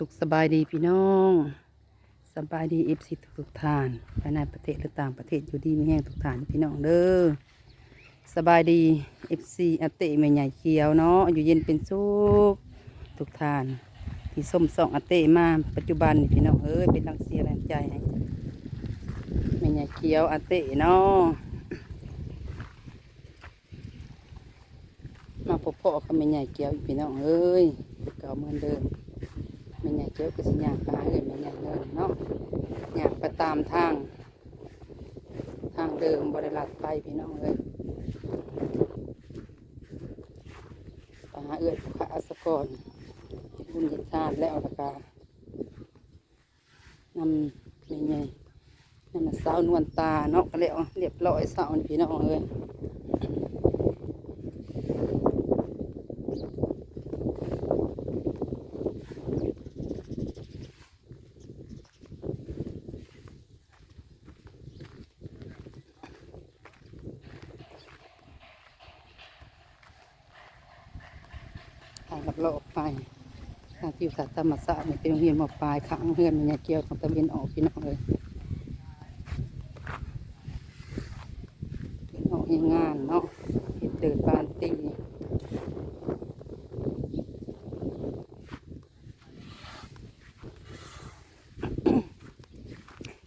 สุขสบายดีพี่น้องสบายดีเอฟซีทุกๆท่านภายในประเทศหรือต่างประเทศอยู่ดีไมีแห้งทุกท่านพี่น้องเด้อสบายดีเอฟซีอเตะแม่ใหญ่เขียวเนาะอยู่เย็นเป็นสุขทุกท่าน ที่ส้มส่องอเตมาปัจจุบันพี่น้องเอ้ยเป็นรังเสียแรงใจให้แม่ใหญ่เขียวอเตเนาะมาพบพ่อกับแม่ใหญ่เขียวพี่น้องเอ้ยเก่าเหมือนเดิม ม่ใหญ่เจ้าก็สิยางไปหาเงินม่ใหญ่เดินเนาะยางไปตามทาง ทางเดิมบริลัดไปพี่น้องเลยปหาเอือยผู้ขาสก่อนบุญเห็นชาติแล้วและกานำแม่ใหญ่นั่นสาวนวลตาเนาะก็แล้วเรียบร้อยสาวพี่น้องเลย ทางลับเลาะออกไปทางที่ศาสตร์ธรรมศาสตร์เนี่ยเป็นโรงเรียนหมอปลายขังเพื่อนมันเนี่ยเกี่ยวของตะเวนออกพี่น้องเลยเป็นออกเองงานเนาะเฮ็ดเดินบานตี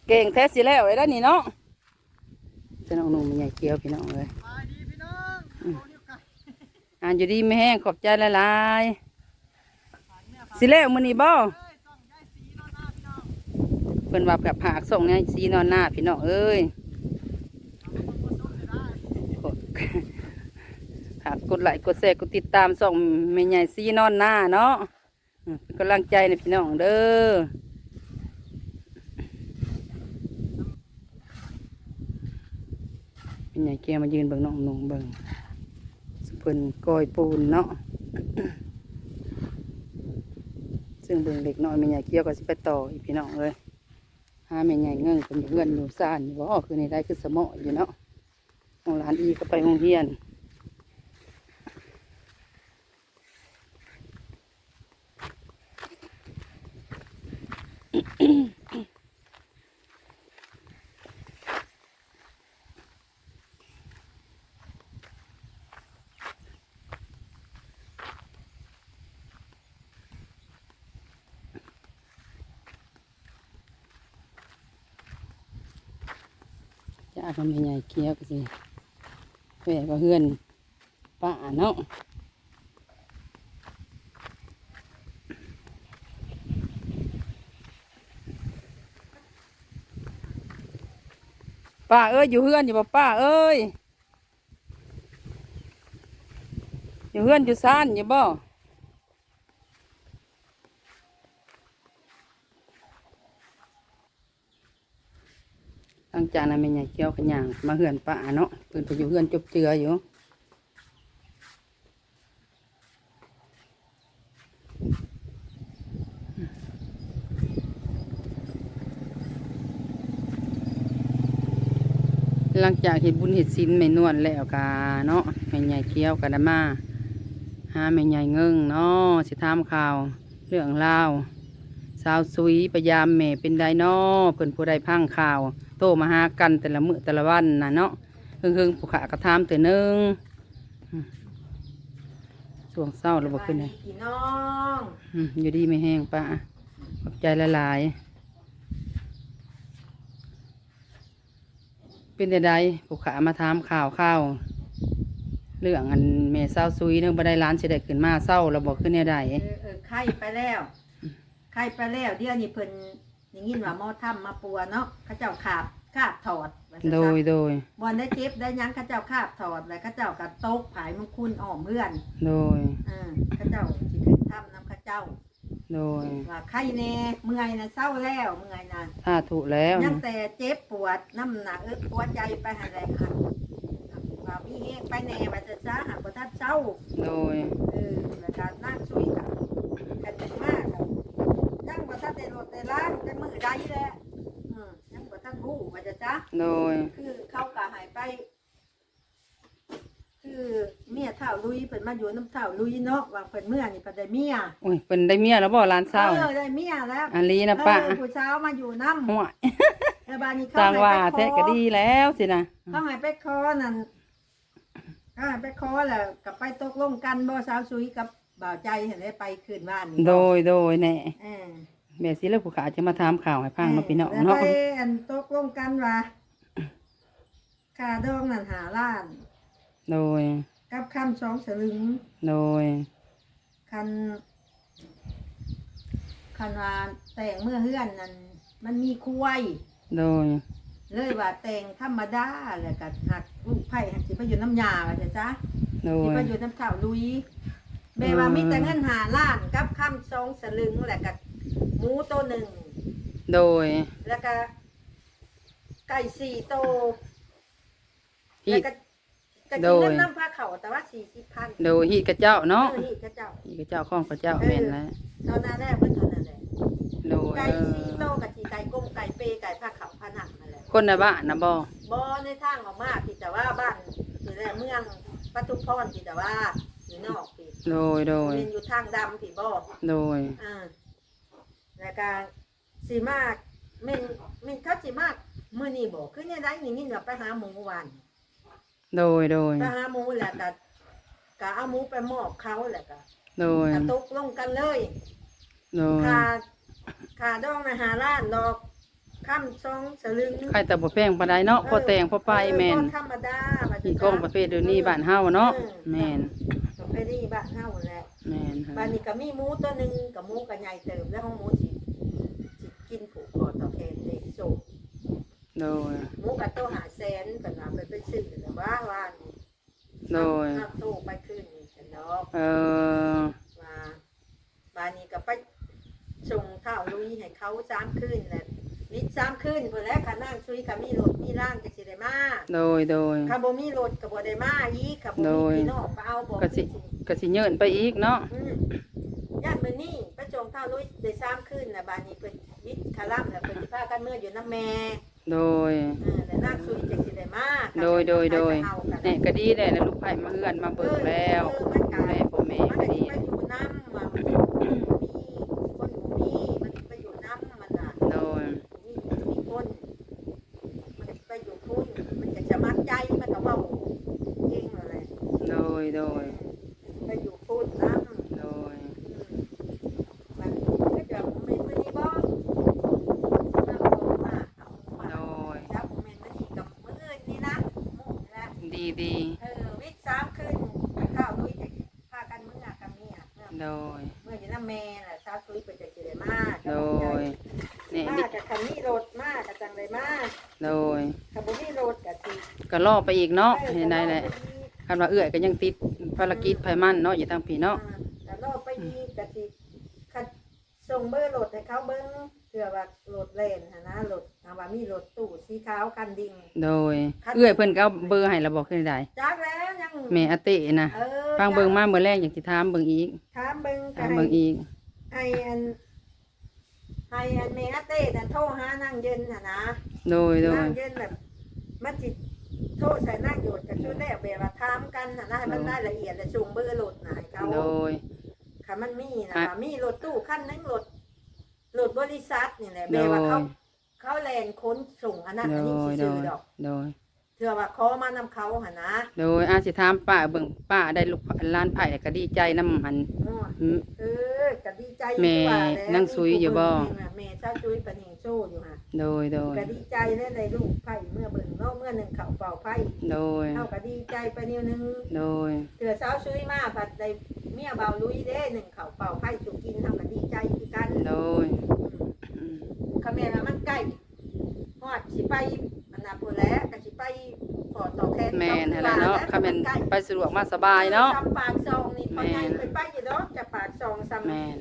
เก่งแท้สิแล้วไอ้ด้านนี้เนาะจะน้องหนุ่มมันใหญ่เกี่ยวพี่น้องเลยมาดีพี่น้องโอ้นิ้วไก่อ่านอยู่ดีไม่แห้งขอบใจละลายๆ สิเล่มือนี้บ่เพิ่นว่าแบบผากส่งไงสีนอนหน้าพี่น้องเอ้ยเอาดกดหากกดไลค์กดแชร์กดติดตามส่องแม่ใหญ่สีนอนหน้าเนาะอืมเป็นกำลังใจในพี่น้องเด้อแม่ใหญ่แกมายืนเบิ่งน้องนุ่งเบิ่งเพิ่นก้อยปูนเนาะ ซึ่งเบิ่งเล็กน้อยแม่ใหญ่เกี่ยวก็สิไปต่ออีกพี่น้องเลยหาแม่ใหญ่เงินคนอยู่เงินอยู่ซ่านอยู่บ่คือในได้คือสมออยู่เนาะของหลานอีก็ไปโรงเรียน จ้าก็แม่ใหญ่เกี่ยวก็สิแม่ก็เฮือนป้าเนาะป้าเอ้ยอยู่เฮือนอยู่บ่ป้าเอ้ยอยู่เฮือนอยู่ซ่านอยู่บ่ หลังจากนั้นแม่ใหญ่เกี่ยวขยางมาเฮือนป้าเนาะเพิ่อนไปอยู่เฮือนจบเจืออยู่หลังจากเห็ดบุญเห็ดศีลแม่นวลแล้วกาเนาะแม่ใหญ่เกี้ยวกันมาหาแม่ใหญ่เงิงเนาะสิถามข่าว เรื่องราว สาวสุยพยายามแม่เป็นไดเนาะเพิ่นผู้ใดพังข่าว โตมาหากันแต่ละมื้อแต่ละวันน่ะเนาะเพิ่งๆผู้ขากระทามแต่หนึงอืมช่วงเศร้าเราบอกขึ้นเลยพี่น้องอืมอยู่ดีไม่แห้งป้าขอบใจละลายๆเป็นแต่ใดผู้ขามาถามข่าวข้าวเรื่องอันแม่เศร้าซุยเรื่องบันไดร้านเสด็จขึ้นมาเศร้าเราบอกขึ้นเนี่ยใดเออเออไข่ไปแล้ว ไข่ไปแล้วเดี๋ยวนี้เพิ่นอย่างงี้ว่าหมอถ้ำมาปัวเนาะเขาเจ้าขาบขาบถอดว่าซั่นโดซะยโดย บอลได้เจ็บได้หยังเขาเจ้าขาบถอดแล้วเขาเจ้ากระตกผายมังคุณอ้อมเพื่อนโดยเออเขาเจ้าสิขึ้นถ้ำน้ำเขาเจ้า โดยว่าไข้แน่เมื่อยนะเศร้าแล้วเมื่อยนะถ้าถูกแล้วยังแต่เจ็บปวดน้ำหนักเออปวดใจไปหาอะไรค่ะว่ามีเฮงไปแน่ว่าจะจ้าหากว่าท่านเศร้า โดย เออแล้วการนั่งช่วยกันกันจังมากครับยังบ่ทันได้รถได้ล้างได้มือได้แหละอืมยังบ่ทันรู้ว่าจะจ้า โดย คือเขาก็หายไป คือเมียเท่า ลุยเพิ่น มาอยู่น้ำเท่าลุยเนาะว่าเพิ่นเมื่อนี่เพิ่นได้เมียโอ้ยเป็นได้เมียแล้วบ่ร้านเศร้าเออได้เมียแล้วอันลีนะป้าเออผู้เช้ามาอยู่น้ำหัวแล้วบานนี้สเขาร้างให้ว่าไปแท้ขก็อดีแล้วสินะเขาให้ไปคอนั่นเขาให้ไปคอแล้วกับไปตกลงกันบ่สาวสุยกับบ่าวใจเห็นได้ไปคืนบ้านนี่โดยโดยแน่เออแม่สิแล้วผู้ขาจะมาถามข่าวให้ฟังเนาะพี่น้องเนาะแล้วไปอันตกลงกันว่าค่าดองนั่นหาล้าน โดย กับคำสองสลึง โดย คัน คันว่าแต่งเมื่อเฮือนนั่นมันมีคุยโดย เลยว่าแต่งธรรมดาแล้วก็หักลูกไผ่หักสิไปอยู่น้ำยาว่าจะจ้ะโดสิย ไปอยู่น้ำเท่าลุยแม่ว่ามีแต่เงินหาล้านกับคำสองสลึงแล้วก็หมูตัวหนึ่ง โดย แล้วก็ไก่สี่โตวฮีแล้วดก็ กะโดกินยเงินน้ำผ้าเขาแต่ว่าสี่สิบพันโดยฮีดกระเจ้าเนาะเออนี่กระเจ้าฮีดกระเจ้าของกระเจ้าแม่นแล้วตอนนั้นแรกเพิ่นตอนนั้นแหละโดยไก่เอสี่อโตวกับจีไก่ก้มไก่เปไก่ผ้าเขาผ้าหนักนั่นแหละคนในบ้านนะบ่บ่ในทางออกมาพี่แต่ว่าบ้านอยู่ในเมืองปทุมพรพี่แต่ว่าอยู่นอกพี่โดยโดยเป็นอยู่ทางดำพี่บ่โดยอ่าแล้วก็สีมากเม่นเม่นเขาสีมากมื้อนี้บ่คือเนี่ยได้นี่นี่ว่าไปหาหมูวัน โดยโดย ไปหาหมูแล้วก็ก็เอาหมูไปมอบเขาแล้วก็โดย ก็ตกลงกันเลยโดยค่าค่าดองนะหาล้านดอกค่ำซองสลึงใครแต่บ่แพงปานใดเนาะพอแต่งพอไปแม่นเออบ่ธรรมดาว่าจะอีกของประเภทเดี๋ยวนี้บ้านเฮาเนาะแม่นประเภทนี้บ้านเฮาแหละแม่นค่ะบ้านนี้ก็มีหมูตัวหนึงกับหมูก็ใหญ่เติบแล้วของหมูสิสิกินผูกคอต่อแทนเด็กโซโดยหมูกับโตหา แสนกันว่าไปไปซื้อแต่ว่าว่านี่โดยเอาโตไปขึ้นฉันดอกเออว่าบ้านนี้ก็ไปส่งเท่าลุยให้เขาสามคืนแหละวิทย์สามคืนเพื่อแล้วขานั่งซุยกับมีรถมีร่างจะสิได้มาโดยโดยคาบ่มีรถกับบ่ได้มาอีกกับบ่โดมียพี่น้องไปเอาบ่ก็สิก็สิเยินไปอีกเนาะอืมย่านมื้อนี้ไปจงเท่าลุยได้สามคืนน่ะบ้านนี้เพิ่นวิทย์คาร่ำแล้วเพิ่นสิพากันเมื่ออยู่น้ำแม่ โดยเออแล้วนั่งซุยจังสิได้มาโดยโดยโดยไปเอากันเนี่ยก็ดีแหละแล้วลูกไผ่มาเฮือนมาเบิกแล้วเออมันก็แม่พ่อแม่มันก็ก็ดีไปอยู่น้ำว่ามันมีคนอยู่มีมันไปอยู่น้ำมันน่ะ โดย มีมีคนมันก็ไปอยู่พุ่นมันก็จะมักใจมันก็เว้าเองนั่นแหละ โดยโดย ไปอยู่พุ่นน้ำ โดย มันก็จะไม่มื้อนี้บ่น้ำโตมาเอามา โดย จับแม่นมื้อนี้กับมื้ออื่นนี่นะหมู่นี่แหละ ดีดี เออวิทย์สามคืนข้าวลุยจะพากันมื้อหน้ากับเมียเมื่อ โดย เมื่ออยู่น้ำแม่น่ะชาวซุยเพิ่นจะสิได้มา โดยเนี่ย มา ดิ กับคันนี้รถมากับจังไดมา โดย คันบ่มีรถ ก็สิก็รอไปอีกเนาะเห็นได้แหละคันว่าเอื้อยก็ยังติดภารกิจไผมันเนาะอยู่ทางพี่เนาะแต่รอไปอีกก็สิคันส่งเบอร์รถให้เขาเบิ่งเผื่อว่ารถเล่นหั่นนะรถถ้าว่ามีรถตู้สีขาวคันดิ่งโดย เอื้อยเพิ่นก็เอาเบอร์ให้เราบอกขึ้นได้จักแล้วยังแม่อาเต้นะเออฟังเบิ่งมาเมื่อแรกอย่างสิถามเบิ่งอีกถามเบิ่งก็ถามให้เบิ่งอีกให้อันให้อันเมอาเต้น่ะโทรหานั่งเย็นน่ะนะโดยโดนั่ยงเย็นแบบมันจิ โทษใส่นั่งโยดกับชุดแรกแบบว่าถามกันน่ะนะให้มันได้ละเอียดและส่งเบอร์รถน่ะให้เขาโดยค่ะมันมีนะอะว่ามีรถตู้คันหนึงรถรถบริษัทนี่แหละแบบว่าเขาเขาแลนขนส่งอันนั้นโดอันนี้ยสิโดซื้อยดอกโดยเถื่อว่าขอมานำเขาหั่นนะ โดยอาสิถามป้าเบิ่งป้าได้ลูกล้านไผ่ก็ดีใจนำหันอ้ออืมเออก็ดีใจแม่อยู่ว่าแล้วนั่งซุยอยู่บ่มีผู้เบิ่งเองน่ะแม่เจ้าซุยปะนิงโซ่อยู่ห่ะ โดยโดยก็ดีใจได้เลยลูกไผ่เมื่อเบิ่งเนาะเมื่อหนึ่งเขาเป่าไผ่โดยเฮาก็ดีใจไปนิ้วหนึงโดยเถื่อเช้าซุยมาผัดได้เมียเบาลุยเด้หนึ่งเขาเป่าไผ่สุกินเฮาก็ดีใจคือกันโดยอืมอืมคำแม่ว่ามันใกล้ฮอดสิไปอันน่ะพุ่นแหล้วก็สิไปขอต่อแทนแม่นหั่นแหละเนาะถ้าแม่นใกล้ไปสะดวกมาสบายเนาะจำปากซองนี่พ่อใหญ่แม่นเพิ่นไปอยู่ดอกจะปากซองซ้ำแม่น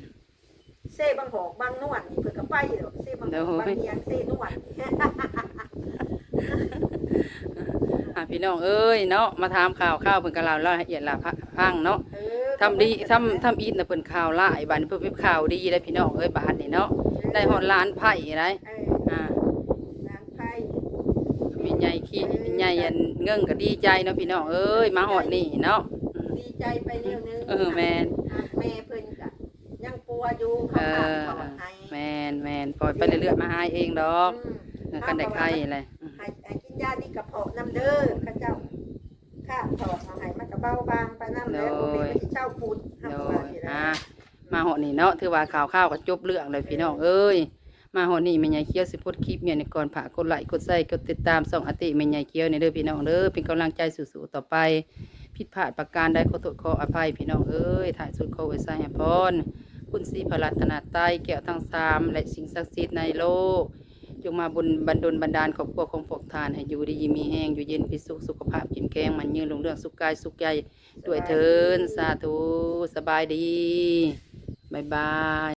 เซ่บางหอกบางนวดนี่เพิ่นก็ไปอยู่ดอกเซ่บางหอกบางเนียงเซ่นวดอะพี่น้องเอ้ยเนาะมาถามข่าวข่าวเพิ่นก็เล่ารายละเอียดละพังเนาะเออทำดีทำทำอีทน่ะเพิ่นข่าวหลายบัดนี้เพิ่นเป็นข่าวดีได้พี่น้องเอ้ยบาดนี้เนาะได้ฮอดล้านไผ่ได้เอออ่านางไผ่มีใหญ่ขี้ใหญ่อันเงิ่งก็ดีใจเนาะพี่น้องเอ้ยมาฮอดนี่เนาะอืมดีใจใจไปเร็วนึงเออแม่นแม่ เพิ่นก็ยังกลัวอยู่เอเขาขาดอถอดให้แมนแมนปล่อยไปเรื่อยๆมาหายเองดอกอืม เออกันได้ไข่อะไรอืมให้ให้กินยานี่กระเพาะน้ำเด้อข้าเจ้าข้าถอดเอาให้มันก็เบาบางไปน้ำแล้วบ่เป็นที่เจ้าปูดโดทำว่ายสิได้อะมาหอนี่เนาะถือว่าข่าวข้าวก็จบเรื่องเลยพี่น้องเอ้ยมาหอนี่แม่ใหญ่เคี้ยวสิโพดคลิปเนี่ยในก่อนผ่ากดไลค์กดไลค์กดติดตามส่องอติแม่ใหญ่เคี้ยวในเด้อพี่น้องเด้อเป็นกำลังใจสู้ๆต่อไป ผิดพลาดประการใดขอโทษขออภัยพี่น้องเอ้ยถ่ายสุดขอไว้ใส่ให้พร คุณศรีพระรัตนาไตรัยแก้วทั้งสามและสิ่งศักดิ์สิทธิ์ในโลกจงมาบุญบันดลบันดาลครอบครัวของพวกทานให้อยู่ดีมีแห้งอยู่เย็นพิสุขสุขภาพกินแกงมันยืนลงเรื่องสุขกายสุขใจด้วยเทินสาธุสบายดีบายบาย